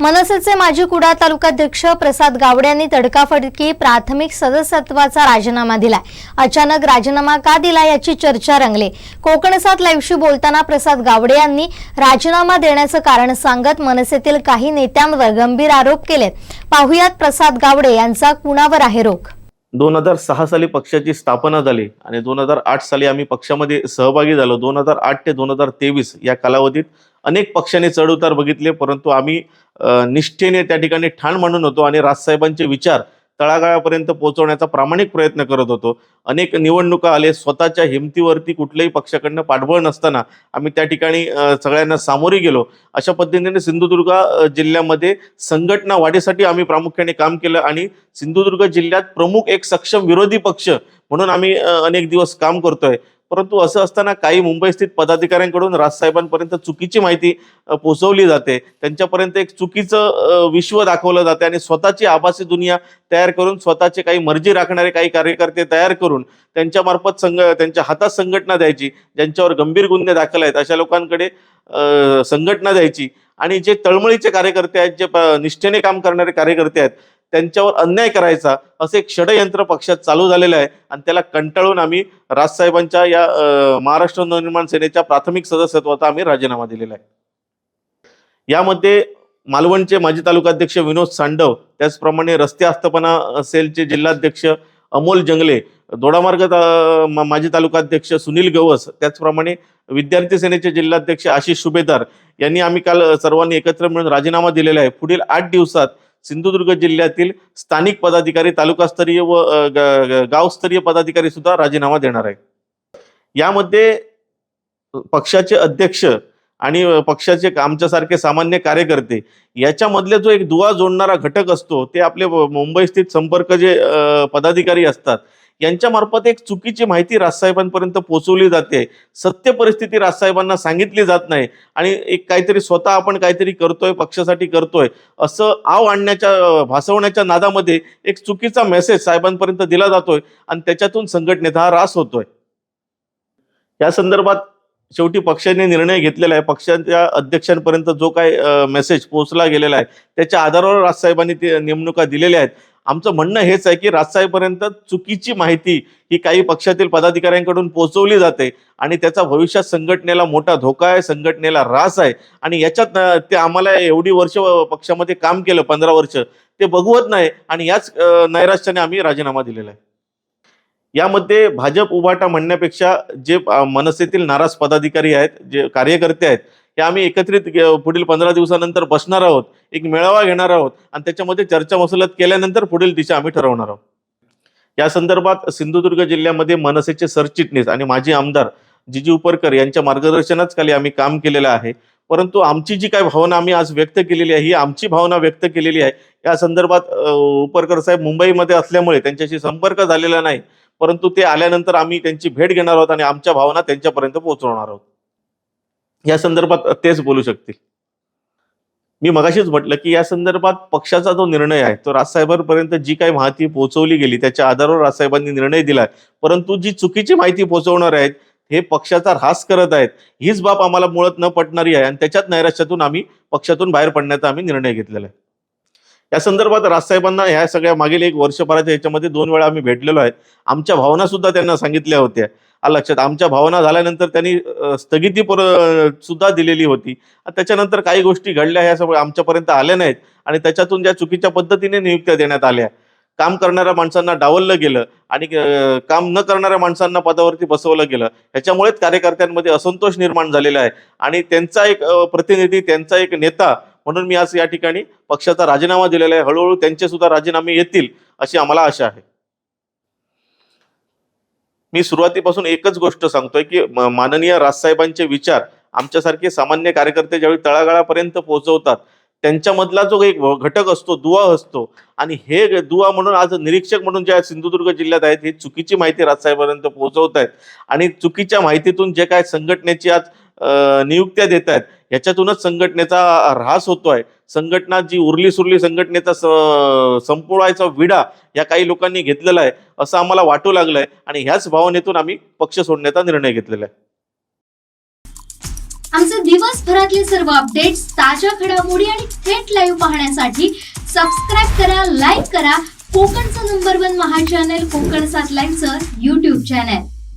मनसेचे माजी कुडा तालुकाध्यक्ष प्रसाद गावडे यांनी तडकाफडकी प्राथमिक सदस्यत्वाचा राजीनामा दिलाय. अचानक राजीनामा का दिला याची चर्चा रंगली. कोकणसात लाईव्हशी बोलताना प्रसाद गावडे यांनी राजीनामा देण्याचं कारण सांगत मनसेतील काही नेत्यांवर गंभीर आरोप केलेत. पाहुयात प्रसाद गावडे यांचा कुणावर आहे रोख? दोन हजार सहा साली पक्षाची स्थापना झाली आणि दोन हजार आठ साली आम्ही पक्षामध्ये सहभागी झालो. दोन हजार आठ ते दोन हजार तेवीस या कालावधीत अनेक पक्षाने चढउतार बघितले परंतु आम्ही निष्ठेने त्या ठिकाणी ठाण मांडून होतो आणि राजसाहेबांचे विचार तळागाळापर्यंत पोहोचवण्याचा प्रामाणिक प्रयत्न करत होतो. अनेक निवडणुका आले स्वतःच्या हिमतीवरती कुठल्याही पक्षाकडनं पाठबळ नसताना आम्ही त्या ठिकाणी सगळ्यांना सामोरे गेलो. अशा पद्धतीने सिंधुदुर्ग जिल्ह्यामध्ये संघटना वाढीसाठी आम्ही प्रामुख्याने काम केलं आणि सिंधुदुर्ग जिल्ह्यात प्रमुख एक सक्षम विरोधी पक्ष म्हणून आम्ही अनेक दिवस काम करतोय. परंतु असं असताना काही मुंबई स्थित पदाधिकाऱ्यांकडून राजसाहेबांपर्यंत चुकीची माहिती पोचवली जाते. त्यांच्यापर्यंत एक चुकीचं विश्व दाखवलं जाते आणि स्वतःची आभासी दुनिया तयार करून स्वतःचे काही मर्जी राखणारे काही कार्यकर्ते तयार करून त्यांच्यामार्फत संघ त्यांच्या हातात संघटना द्यायची ज्यांच्यावर गंभीर गुन्हे दाखल आहेत अशा लोकांकडे संघटना द्यायची. आणि जे तळमळीचे कार्यकर्ते आहेत जे निष्ठेने काम करणारे कार्यकर्ते आहेत त्यांच्यावर अन्याय करायचा असं एक षडयंत्र पक्षात चालू झालेलं आहे. आणि त्याला कंटाळून आम्ही राजसाहेबांच्या या महाराष्ट्र नवनिर्माण सेनेच्या प्राथमिक सदस्यत्वाचा आम्ही राजीनामा दिलेला आहे. यामध्ये मालवणचे माजी तालुकाध्यक्ष विनोद सांडव त्याचप्रमाणे रस्ते आस्थापना सेलचे जिल्हाध्यक्ष अमोल जंगले दोडामार्ग ता- माजी तालुकाध्यक्ष सुनील गवस त्याचप्रमाणे विद्यार्थी सेनेचे जिल्हाध्यक्ष आशिष सुभेदार यांनी आम्ही काल सर्वांनी एकत्र मिळून राजीनामा दिलेला आहे. पुढील आठ दिवसात सिंधुदुर्ग जिल्ह्यातील स्थानिक पदाधिकारी तालुकास्तरीय व गावस्तरीय पदाधिकारी सुद्धा राजीनामा देणार आहे यामध्ये पक्षाचे अध्यक्ष आणि पक्षाचे आमच्यासारखे सामान्य कार्यकर्ते याच्यामधले जो एक दुवा जोडणारा घटक असतो ते आपले मुंबई स्थित संपर्क जे पदाधिकारी असतात यांच्यामार्फत एक चुकीची माहिती राजसाहेबांपर्यंत पोहोचवली जाते. सत्य परिस्थिती राजसाहेबांना सांगितली जात नाही. आणि एक काहीतरी स्वतः आपण काहीतरी करतोय पक्षासाठी करतोय असं आव आणण्याच्या भासवण्याच्या नादामध्ये एक चुकीचा मेसेज साहेबांपर्यंत दिला जातोय आणि त्याच्यातून संघटनेचा हा रास होतोय. या संदर्भात शेवटी पक्षाने निर्णय घेतलेला आहे. पक्षाच्या अध्यक्षांपर्यंत जो काय मेसेज पोहोचला गेलेला आहे त्याच्या आधारावर राजसाहेबांनी ते नेमणुका दिलेल्या आहेत. आमचं म्हणणं हेच आहे की राजसाहेबपर्यंत चुकीची माहिती ही काही पक्षातील पदाधिकाऱ्यांकडून पोहोचवली जाते आणि त्याचा भविष्यात संघटनेला मोठा धोका आहे संघटनेला रास आहे आणि याच्यात ते आम्हाला एवढी वर्ष पक्षामध्ये काम केलं पंधरा वर्ष ते बघवत नाही आणि याच नैराश्याने आम्ही राजीनामा दिलेला आहे. यामध्ये भाजप उभाटा म्हणण्यापेक्षा जे मनसेतील नाराज पदाधिकारी आहेत जे कार्यकर्ते आहेत हे आम्ही एकत्रित पुढील पंधरा दिवसानंतर बसणार आहोत एक मेळावा घेणार आहोत आणि त्याच्यामध्ये चर्चा मसलत केल्यानंतर पुढील दिशा आम्ही ठरवणार आहोत. या संदर्भात सिंधुदुर्ग जिल्ह्यामध्ये मनसेचे सरचिटणीस आणि माजी आमदार जिजी उपरकर यांच्या मार्गदर्शनाच खाली आम्ही काम केलेलं आहे. परंतु आमची जी काय भावना आम्ही आज व्यक्त केलेली आहे ही आमची भावना व्यक्त केलेली आहे. या संदर्भात उपरकर साहेब मुंबईमध्ये असल्यामुळे त्यांच्याशी संपर्क झालेला नाही. परंतु ते आल्यानंतर आम्ही त्यांची भेट घेणार आहोत आणि आमच्या भावना त्यांच्यापर्यंत पोहोचवणार आहोत. या संदर्भात तेच बोलू शकतील. मी मगाशीच म्हटलं की या संदर्भात पक्षाचा जो निर्णय आहे तो राजसाहेबांपर्यंत जी काही माहिती पोहोचवली गेली त्याच्या आधारावर राजसाहेबांनी निर्णय दिलाय. परंतु जी चुकीची माहिती पोहोचवणार आहेत हे पक्षाचा ऱ्हास करत आहेत हीच बाब आम्हाला मुळात न पटणारी आहे आणि त्याच्यात नैराश्यातून आम्ही पक्षातून बाहेर पडण्याचा आम्ही निर्णय घेतलेला आहे. या संदर्भात राजसाहेबांना ह्या सगळ्या मागील एक वर्षभराच्या याच्यामध्ये दोन वेळा आम्ही भेटलेलो आहे. आमच्या भावना सुद्धा त्यांना सांगितल्या होत्या. लक्षात आमच्या भावना झाल्यानंतर त्यांनी स्थगिती पर सुद्धा दिलेली होती. त्याच्यानंतर काही गोष्टी घडल्या ह्या सगळ्या आमच्यापर्यंत आल्या नाहीत आणि त्याच्यातून ज्या चुकीच्या पद्धतीने नियुक्त्या देण्यात आल्या. काम करणाऱ्या माणसांना डावललं गेलं आणि काम न करणाऱ्या माणसांना पदावरती बसवलं गेलं. ह्याच्यामुळेच कार्यकर्त्यांमध्ये असंतोष निर्माण झालेला आहे. आणि त्यांचा एक प्रतिनिधी त्यांचा एक नेता म्हणून मी आज या ठिकाणी पक्षाचा राजीनामा दिलेला आहे. हळूहळू त्यांचे सुद्धा राजीनामे येतील अशी आम्हाला आशा आहे. मी सुरुवातीपासून एकच गोष्ट सांगतोय की माननीय राजसाहेबांचे विचार आमच्यासारखे सामान्य कार्यकर्ते ज्यावेळी तळागाळापर्यंत पोहोचवतात त्यांच्यामधला जो एक घटक असतो दुवा असतो आणि हे दुवा म्हणून आज निरीक्षक म्हणून ज्या सिंधुदुर्ग जिल्ह्यात आहेत ही चुकीची माहिती राजसाहेबांपर्यंत पोहोचवत आहेत आणि चुकीच्या माहितीतून जे काय संघटनेची आज नियुक्त्या देत आहेत याच्यातूनच संघटनेचा ऱ्हास होतोय. संघटना जी उरली सुरली संघटनेचा स- संपवायचा विडा या काही लोकांनी घेतलेला आहे असं आम्हाला वाटू लागलंय आणि ह्याच भावनेतून आम्ही पक्ष सोडण्याचा निर्णय घेतलेला आहे. आमचे दिवसभरातले सर्व अपडेट्स ताज्या घडामोडी आणि थेट लाईव्ह पाहण्यासाठी सबस्क्राईब करा लाईक करा. कोकणचं number one Maha channel Konkan सात लाईव्हचं युट्यूब चॅनल